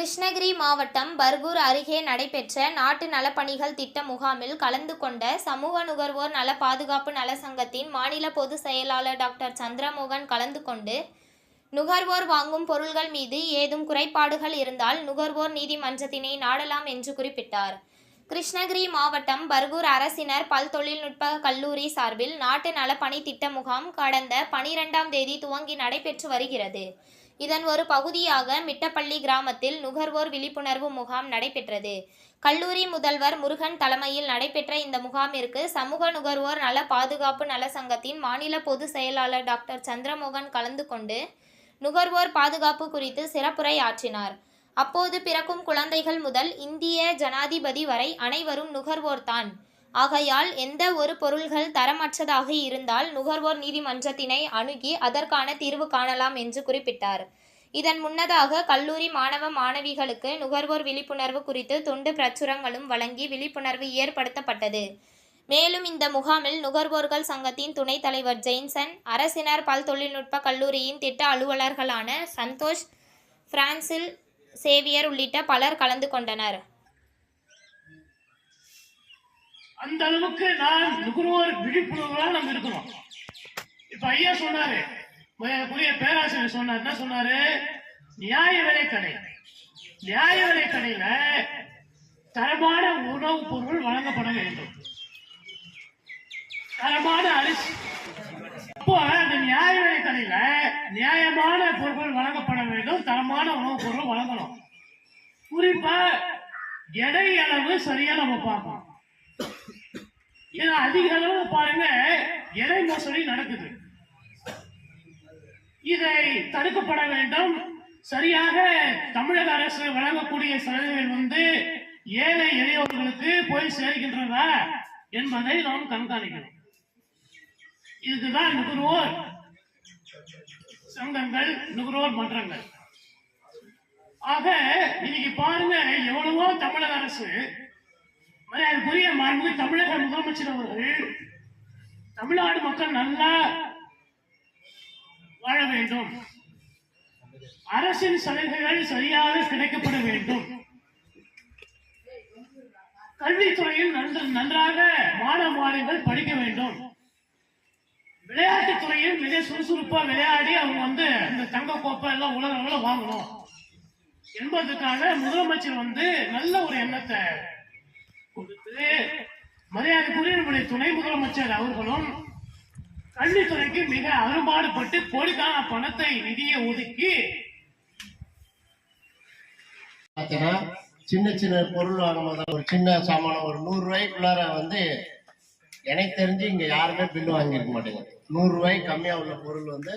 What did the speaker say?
கிருஷ்ணகிரி மாவட்டம் பர்கூர் அருகே நடைபெற்ற நாட்டு நலப்பணிகள் திட்ட முகாமில் கலந்து கொண்ட சமூக நுகர்வோர் நல பாதுகாப்பு நல சங்கத்தின் மாநில பொதுச் செயலாளர் டாக்டர் சந்திரமோகன் கலந்து கொண்டு நுகர்வோர் வாங்கும் பொருள்கள் மீது ஏதும் குறைபாடுகள் இருந்தால் நுகர்வோர் நீதிமன்றத்தினை நாடலாம் என்று குறிப்பிட்டார். கிருஷ்ணகிரி மாவட்டம் பர்கூர் அரசினர் பல் தொழில்நுட்ப கல்லூரி சார்பில் நாட்டு நலப்பணி திட்ட முகாம் கடந்த பனிரெண்டாம் தேதி துவங்கி நடைபெற்று வருகிறது. இதன் ஒரு பகுதியாக மிட்டப்பள்ளி கிராமத்தில் நுகர்வோர் விழிப்புணர்வு முகாம் நடைபெற்றது. கல்லூரி முதல்வர் முருகன் தலைமையில் நடைபெற்ற இந்த முகாமிற்கு சமூக நுகர்வோர் நல பாதுகாப்பு நல சங்கத்தின் மாநில பொதுச் செயலாளர் டாக்டர் சந்திரமோகன் கலந்து கொண்டு நுகர்வோர் பாதுகாப்பு குறித்து சிறப்புரை ஆற்றினார் அப்போது பிறக்கும் குழந்தைகள் முதல் இந்திய ஜனாதிபதி வரை அனைவரும் நுகர்வோர்தான் ஆகையால் எந்த ஒரு பொருள்கள் தரமற்றதாக இருந்தால் நுகர்வோர் நீதிமன்றத்தினை அணுகி அதற்கான தீர்வு காணலாம் என்று குறிப்பிட்டார். இதன் முன்னதாக கல்லூரி மாணவ மாணவிகளுக்கு நுகர்வோர் விழிப்புணர்வு குறித்து துண்டு பிரச்சுரங்களும் வழங்கி விழிப்புணர்வு ஏற்படுத்தப்பட்டது. மேலும் இந்த முகாமில் நுகர்வோர்கள் சங்கத்தின் துணைத் தலைவர் ஜெயின்சன் அரசினர் பல் தொழில்நுட்ப கல்லூரியின் திட்ட அலுவலர்களான சந்தோஷ் பிரான்சில் சேவியர் உள்ளிட்ட பலர் கலந்து கொண்டனர். அந்த அளவுக்கு நான் நுகர்வோர் விழிப்புணர்வுகளாக நம்ம இருக்கணும். இப்ப ஐயா சொன்னாரு புதிய பேராசிரியர் சொன்னார் என்ன சொன்னாரு? நியாய விலை கடை. நியாய விலை கடையில தரமான உணவுப் பொருள் வழங்கப்பட வேண்டும். தரமான அரிசி. அப்போ அந்த நியாய விலை கடையில நியாயமான பொருட்கள் வழங்கப்பட வேண்டும் தரமான உணவுப் பொருள் வழங்கணும். குறிப்பா எடை அளவு சரியா நம்ம பார்க்கணும். ஏன்னா அதிக அளவு பாருங்க எடை மோசடி நடக்குது. இதை தடுக்கப்பட வேண்டும். சரியாக தமிழக அரசு வழங்கக்கூடிய சலுகைகள் வந்து ஏழை எளியவர்களுக்கு போய் சேர்கின்றதா என்பதை நாம் கண்காணிக்கணும். இதுதான் நுகர்வோர் சங்கங்கள் நுகர்வோர் மன்றங்கள். ஆக இன்னைக்கு பாருங்க எவ்வளவோ தமிழக அரசு மரியாதைக்குரிய மாண்பு தமிழக முதலமைச்சர் அவர்கள் தமிழ்நாடு மக்கள் நல்லா வாழ வேண்டும். அரசின் சலுகைகள் சரியாக கிடைக்கப்பட வேண்டும். கல்வித்துறையில் நன்றாக மாணவ மாணவிகள் படிக்க வேண்டும். விளையாட்டுத் துறையில் மிக சுறுசுறுப்பா விளையாடி அவங்க வந்து இந்த தங்க கோப்பை எல்லாம் உலக வாங்கணும். என்பதற்காக முதலமைச்சர் வந்து நல்ல ஒரு எண்ணத்தை கொடுத்து மரியாதைக்குரிய நம்முடைய துணை முதலமைச்சர் அவர்களும் கல்வித்துறைக்கு மிக அரும்பாடுபட்டு கோடிக்கான பணத்தை நிதியை ஒதுக்கி சின்ன சின்ன பொருள் வாங்கும்போது ஒரு சின்ன சாமானம் ஒரு நூறு ரூபாய்க்குள்ளார வந்து எனக்கு தெரிஞ்சு இங்க யாருமே பில்லு வாங்கியிருக்க மாட்டேங்க நூறு ரூபாய் கம்மியா உள்ள பொருள் வந்து